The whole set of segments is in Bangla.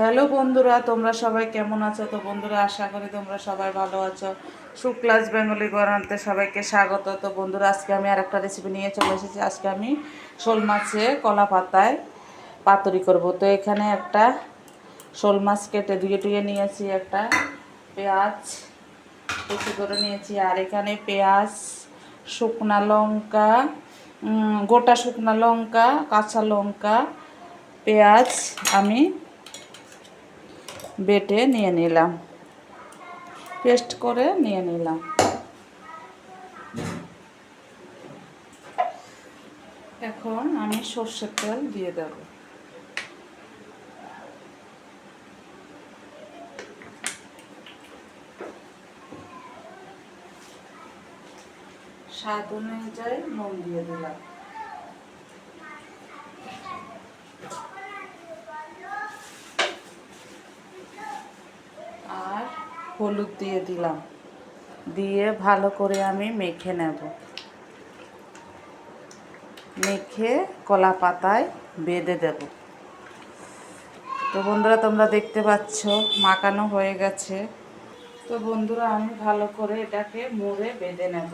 হ্যালো বন্ধুরা, তোমরা সবাই কেমন আছো? তো বন্ধুরা, আশা করি তোমরা সবাই ভালো আছো। শুক্লাস বেঙ্গলি গরান্তে সবাইকে স্বাগত। তো বন্ধুরা, আজকে আমি আর একটা রেসিপি নিয়ে চলে এসেছি। আজকে আমি শোল মাছে কলা পাতায় পাতুরি করব। তো এখানে একটা শোল মাছ কেটে ধুয়ে টুয়ে নিয়েছি, একটা পেঁয়াজ কুচি করে নিয়েছি, আর এখানে পেঁয়াজ, শুকনা লঙ্কা গোটা শুকনা লঙ্কা, কাঁচা লঙ্কা, পেঁয়াজ আমি বেটে নিয়ে নিলাম। পেস্ট করে নিয়ে নিলাম। এখন আমি সর্ষের তেল দিয়ে দেব। স্বাদ অনুযায়ী নুন দিয়ে দিলাম আর হলুদ দিয়ে দিলাম। দিয়ে ভালো করে আমি মেখে নেব। মেখে কলা পাতায় বেঁধে দেব। তো বন্ধুরা, তোমরা দেখতে পাচ্ছ, মাখানো হয়ে গেছে। তো বন্ধুরা, আমি ভালো করে এটাকে মুড়ে বেঁধে নেব।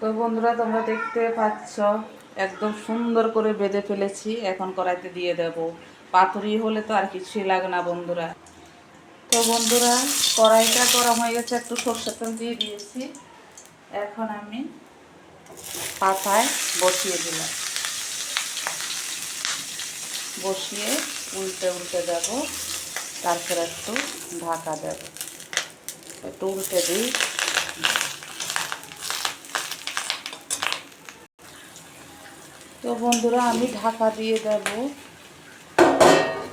তো বন্ধুরা, তোমরা দেখতে পাচ্ছ একদম সুন্দর করে বেঁধে ফেলেছি, এখন কড়াইতে দিয়ে দেব। পাথরি হলে তো আর কিছুই লাগে না বন্ধুরা। তো বন্ধুরা, কড়াইটা গরম হয়ে গেছে, একটু সর্ষের তেল দিয়ে দিয়েছি। এখন আমি পাতায় বসিয়ে দিলাম। বসিয়ে উল্টে উল্টে দেব, তারপর একটু ঢাকা দেব। একটু উল্টে দিই। তো বন্ধুরা, আমি ঢাকা দিয়ে দেব।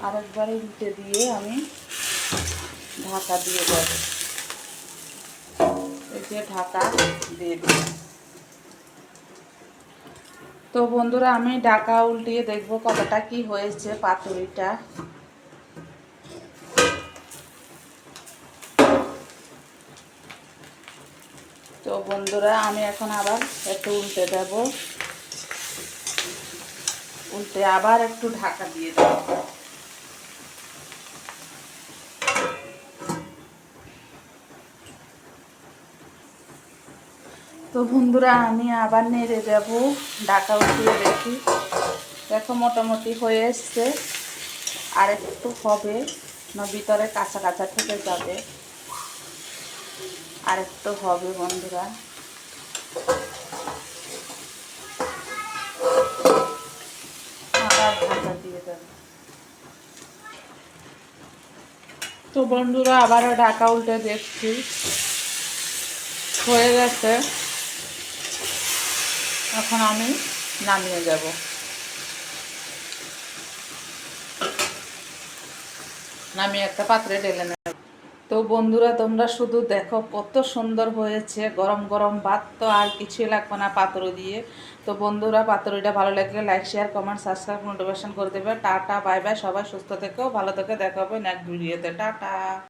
আরেকবার উল্টে দিয়ে আমি ঢাকা দিয়ে দেব। এই ঢাকা দিয়ে দিই তো বন্ধুরা, আমি ঢাকা উল্টিয়ে দেখব কতটা কি হয়েছে পাতুরিটা। তো বন্ধুরা, আমি এখন আবার একটু উল্টে দেব। উল্টে আবার একটু ঢাকা দিয়ে দেব। তো বন্ধুরা, আমি আবার নেড়ে দেব, ঢাকা উঠিয়ে দেখি। দেখো, মোটামুটি হয়ে এসছে। আর একটু হবে, না ভিতরে কাঁচা কাঁচা থেকে যাবে। আর একটু হবে, বন্ধুরা আবার তো বন্ধুরা, আবারও ঢাকা উল্টে দেখছি। হয়ে গেছে। এখন আমি নামিয়ে যাব। নামিয়ে একটা পাত্রে ঢেলে নেব। তো বন্ধুরা, তোমরা শুধু দেখো কত সুন্দর হয়েছে। গরম গরম ভাত তো আর কিছুই লাগবে না পাত্র দিয়ে। তো বন্ধুরা, পাতরিটা ভালো লাগলে like share comment subscribe notification করে দেবে। টাটা বাই বাই সবাই সুস্থ থেকেও ভালো থেকে, দেখা হবে নেক্সট ভিডিওতে টাটা।